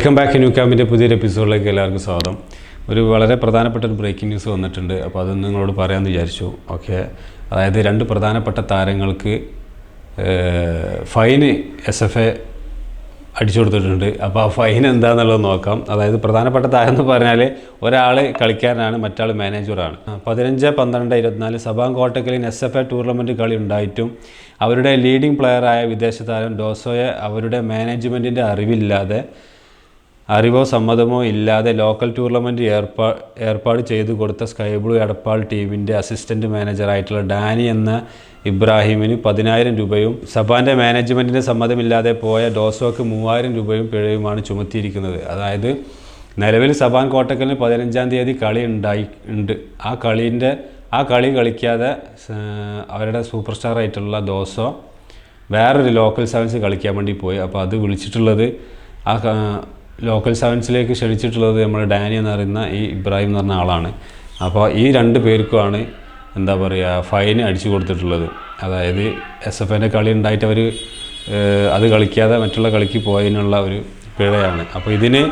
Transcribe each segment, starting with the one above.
Welcome back new ക്യാമ്പിന്റെ പുതിയൊരു എപ്പിസോഡിലേക്ക് എല്ലാവർക്കും സ്വാഗതം. ഒരു വളരെ പ്രധാനപ്പെട്ട ഒരു ബ്രേക്കിംഗ് ന്യൂസ് വന്നിട്ടുണ്ട്. അപ്പോൾ അത് നിങ്ങളോട് പറയാമെന്ന് വിചാരിച്ചു. ഓക്കെ. അതായത് രണ്ട് പ്രധാനപ്പെട്ട താരങ്ങൾക്ക് ഫൈന് എസ് എഫ് എ അടിച്ചു കൊടുത്തിട്ടുണ്ട്. അപ്പോൾ ആ ഫൈൻ എന്താണെന്നുള്ളത് നോക്കാം. അതായത് പ്രധാനപ്പെട്ട താരം എന്ന് പറഞ്ഞാൽ ഒരാൾ കളിക്കാരനാണ് മറ്റാൾ മാനേജറാണ് പതിനഞ്ച് പന്ത്രണ്ട് ഇരുപത്തിനാല് സഭാം കോട്ടക്കലിൻ എസ് എഫ് എ ടൂർണമെന്റ് കളി ഉണ്ടായിട്ടും അവരുടെ ലീഡിംഗ് പ്ലെയറായ വിദേശ താരം ഡോസോയെ അവരുടെ മാനേജ്മെന്റിന്റെ അറിവില്ലാതെ അറിവോ സമ്മതമോ ഇല്ലാതെ ലോക്കൽ ടൂർണമെന്റ് ഏർപ്പാ ഏർപ്പാട് ചെയ്തു കൊടുത്ത സ്കൈ ബ്ലൂ എടപ്പാൾ ടീമിന്റെ അസിസ്റ്റന്റ് മാനേജറായിട്ടുള്ള ഡാനി എന്ന ഇബ്രാഹിമിന് പതിനായിരം രൂപയും സബാന്റെ മാനേജ്മെന്റിന്റെ സമ്മതമില്ലാതെ പോയ ഡോസോക്ക് മൂവായിരം രൂപയും പിഴയുമാണ് ചുമത്തിയിരിക്കുന്നത്. അതായത് നിലവിൽ സബാൻ കോട്ടക്കലിന് പതിനഞ്ചാം തീയതി കളി ഉണ്ടായി ഉണ്ട്. ആ കളീന്റെ ആ കളി കളിക്കാതെ അവരുടെ സൂപ്പർ സ്റ്റാർ ആയിട്ടുള്ള ദോസോ വേറൊരു ലോക്കൽ സെവൻസ് കളിക്കാൻ വേണ്ടി പോയി. അപ്പോൾ അത് വിളിച്ചിട്ടുള്ളത് ആ ലോക്കൽ സെവൻസിലേക്ക് ക്ഷണിച്ചിട്ടുള്ളത് നമ്മുടെ ഡാനി എന്ന് പറയുന്ന ഈ ഇബ്രാഹിം എന്ന് പറഞ്ഞ ആളാണ്. അപ്പോൾ ഈ രണ്ട് പേർക്കുമാണ് എന്താ പറയുക ഫൈൻ അടിച്ചു കൊടുത്തിട്ടുള്ളത്. അതായത് എസ് എഫ് എന്റെ കളി ഉണ്ടായിട്ട് അവർ അത് കളിക്കാതെ മറ്റുള്ള കളിക്ക് പോയതിനുള്ള ഒരു പിഴയാണ്. അപ്പോൾ ഇതിന്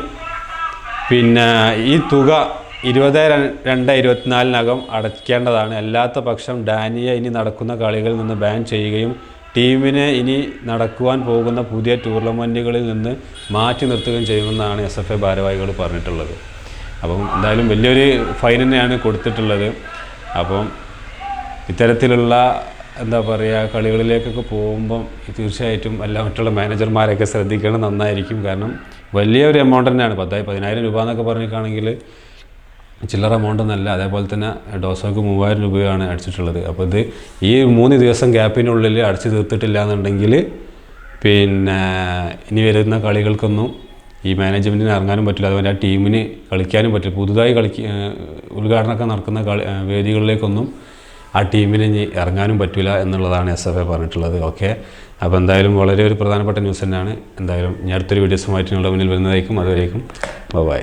പിന്നെ ഈ തുക ഇരുപത് രണ്ട് ഇരുപത്തിനാലിനകം അടയ്ക്കേണ്ടതാണ്. അല്ലാത്ത പക്ഷം ഡാനിയെ ഇനി നടക്കുന്ന കളികളിൽ നിന്ന് ബാൻ ചെയ്യുകയും ടീമിനെ ഇനി നടക്കുവാൻ പോകുന്ന പുതിയ ടൂർണമെന്റുകളിൽ നിന്ന് മാറ്റി നിർത്തുകയും ചെയ്യുമെന്നാണ് എസ് എഫ് എ ഭാരവാഹികൾ പറഞ്ഞിട്ടുള്ളത്. അപ്പം എന്തായാലും വലിയൊരു ഫൈൻ തന്നെയാണ് കൊടുത്തിട്ടുള്ളത്. അപ്പം ഇത്തരത്തിലുള്ള എന്താ പറയുക കളികളിലേക്കൊക്കെ പോകുമ്പം തീർച്ചയായിട്ടും എല്ലാ മറ്റുള്ള മാനേജർമാരൊക്കെ ശ്രദ്ധിക്കണം നന്നായിരിക്കും. കാരണം വലിയൊരു എമൗണ്ട് തന്നെയാണ്. പത്തായി പതിനായിരം രൂപ എന്നൊക്കെ പറഞ്ഞിട്ടാണെങ്കിൽ ചില്ലറ എമൗണ്ട് ഒന്നല്ല അതേപോലെ തന്നെ ഡോസോക്ക് മൂവായിരം രൂപയാണ് അടിച്ചിട്ടുള്ളത്. അപ്പോൾ ഇത് ഈ മൂന്ന് ദിവസം ഗ്യാപ്പിനുള്ളിൽ അടിച്ചു തീർത്തിട്ടില്ല എന്നുണ്ടെങ്കിൽ പിന്നെ ഇനി വരുന്ന കളികൾക്കൊന്നും ഈ മാനേജ്മെന്റിന് ഇറങ്ങാനും പറ്റില്ല. അതുപോലെ ആ ടീമിന് കളിക്കാനും പറ്റില്ല. പുതുതായി കളിക്ക ഉദ്ഘാടനമൊക്കെ നടക്കുന്ന കളി വേദികളിലേക്കൊന്നും ആ ടീമിന് ഇനി ഇറങ്ങാനും പറ്റില്ല എന്നുള്ളതാണ് എസ് എഫ് എ പറഞ്ഞിട്ടുള്ളത്. ഓക്കെ അപ്പോൾ എന്തായാലും വളരെ ഒരു പ്രധാനപ്പെട്ട ന്യൂസ് തന്നെയാണ്. എന്തായാലും ഞാൻ അടുത്തൊരു വീഡിയോസുമായിട്ട് നിങ്ങളുടെ മുന്നിൽ വരുന്നതായിരിക്കും. അതുവരേക്കും ബൈ